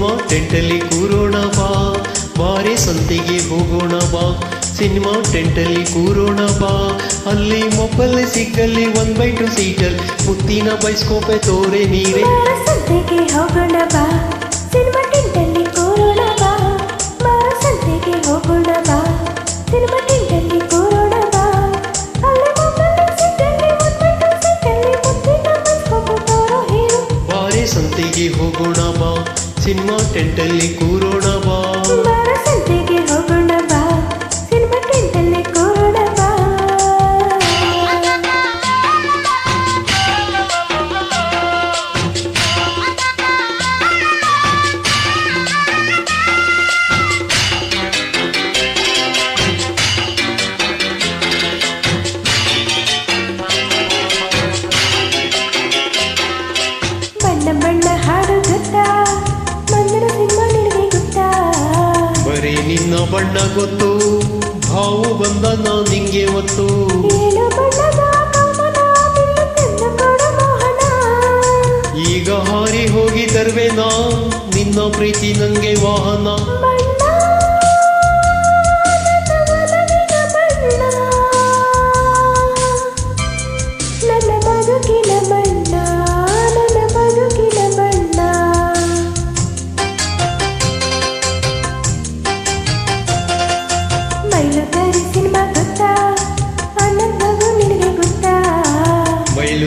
ಟೆಂಟಲ್ಲಿ ಕೂರೋಣ ಬಾ, ಬಾರೆ ಸಂತೆಗೆ ಹೋಗೋಣ ಬಾ. ಸಿನಿಮಾ ಟೆಂಟಲ್ಲಿ ಕೂರೋಣ ಬಾ, ಅಲ್ಲಿ ಮೊಬೈಲ್ ಸಿಕ್ಕಲ್ಲಿ ಒನ್ ಬೈ ಟು ಸೀಟಲ್ ಮುತ್ತಿನ ಬೈಸ್ಕೋಪೆ ತೋರೆ ನೀರೆ. ಸಂತೆಗೆ ಸಿನಿಮಾ ಟೆಂಟಲ್ಲಿ ಕೂರೋಣ ಬಾ. ಸಂತೆಗೆ ಹೋಗೋಣ ಬಾ, ಸಿನಿಮಾ ಸಿನಿಮಾ ಬಣ್ಣ ಗೊತ್ತು ಭಾವು ಬಂದ ನಾ ನಿಂಗೆ ಒತ್ತು ಈಗ ಹಾರಿ ಹೋಗಿ ತರುವೆನಾ ನಿನ್ನ ಪ್ರೀತಿ ನಂಗೆ ವಾಹನ.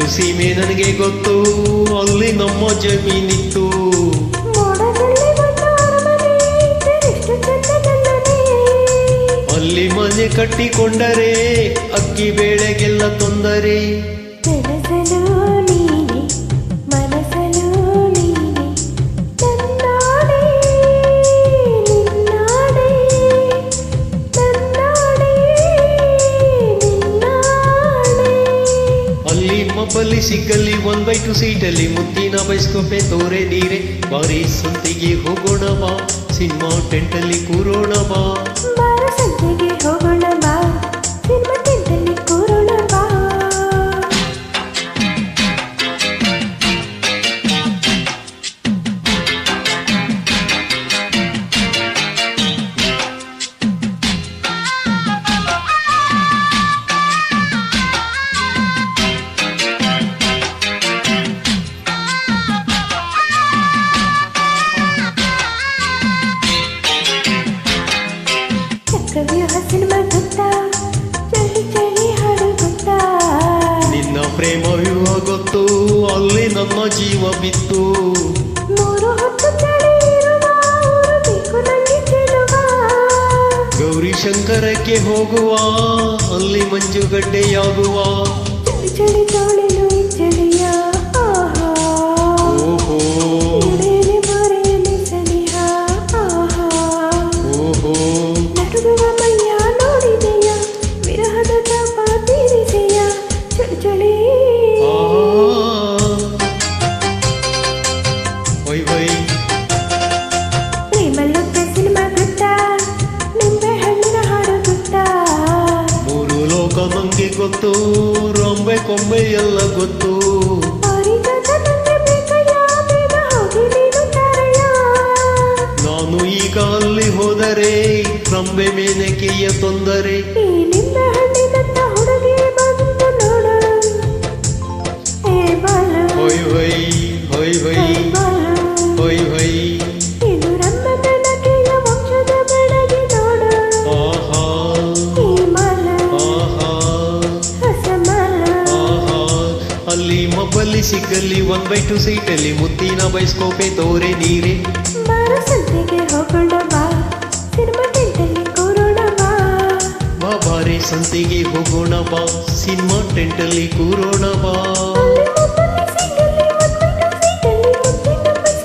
ಸೀಮೆ ನನಗೆ ಗೊತ್ತು ಅಲ್ಲಿ ನಮ್ಮ ಜಮೀನಿತ್ತು. ಅಲ್ಲಿ ಮನೆ ಕಟ್ಟಿಕೊಂಡರೆ ಅಕ್ಕಿ ಬೇಳೆಗೆಲ್ಲ ತೊಂದರೆ. ಸಿಕ್ಕಲ್ಲಿ ಒನ್ ಬೈ ಟು ಸೀಟಲ್ಲಿ ಮುತ್ತಿನ ಬೈಸ್ಕೊಪ್ಪೆ ತೋರೆ ನೀರೆ. ಬಾರಿ ಸಂತಿಗೆ ಹೋಗೋಣ ಬಾ ಸಿನಿಮಾ ಟೆಂಟಲ್ಲಿ ಕೂರೋಣ ಬಾ ಚಳಿ ಚಳಿ ನಿನ್ನ ಪ್ರೇಮ ವಿವಾಹ ಗೊತ್ತು? ಅಲ್ಲಿ ನನ್ನ ಜೀವ ಬಿತ್ತು. ಮೂರು ಹೊತ್ತು ಚಳಿ ಇರುವ ಊರು ಬೇಕು ನಂಗೆ ಚೆಲುವ. ಗೌರಿ ಶಂಕರಕ್ಕೆ ಹೋಗುವ ಅಲ್ಲಿ ಮಂಜುಗಡ್ಡೆಯಾಗುವ. ವೈ ವೈ ಸಿನಿಮಾ ಗೊತ್ತಾ ನಿಂಬೆ ಹಣ್ಣಿನ ಹಾಡು ಗೊತ್ತಾ ಮೂರು ಲೋಕ ನಂಗೆ ಗೊತ್ತು ರೊಂಬೆ ಕೊಂಬೆ ಎಲ್ಲ ಗೊತ್ತು. ನೀನು ಈಗ ಅಲ್ಲಿ ಹೋದರೆ ರಂಬೆ ಮೇನಕೆಯ ತೊಂದರೆ. ಹೊಯ್ ಹೊಯ್ ಹೊಯ್ ಹೊಯ್ ಅಲ್ಲಿ ಮಬ್ಬಲ್ಲಿ ಸಿಕ್ಕಲ್ಲಿ ಒನ್ ಬೈ ಟು ಸೀಟಲ್ಲಿ ಮುತ್ತಿನ ಬೈಸ್ಕೋಪೆ ತೋರೆ ನೀರೆ. ಬಾರ ಸಂತೆಗೆ ಹೋಗೋಣ ಬಾ ಬಾರಿ ಸಂತೆಗೆ ಹೋಗೋಣ ಬಾ ಸಿನಿಮಾ ಟೆಂಟಲ್ಲಿ ಕೂರೋಣ ಬಾ.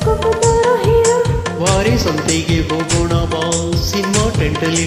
ಮೊಬೈಲ್ ಬಾರೆ ಸಂತೆಗೆ ಹೋಗೋಣ ಬಾ ಸಿನಿಮಾ ಟೆಂಟಲ್ಲಿ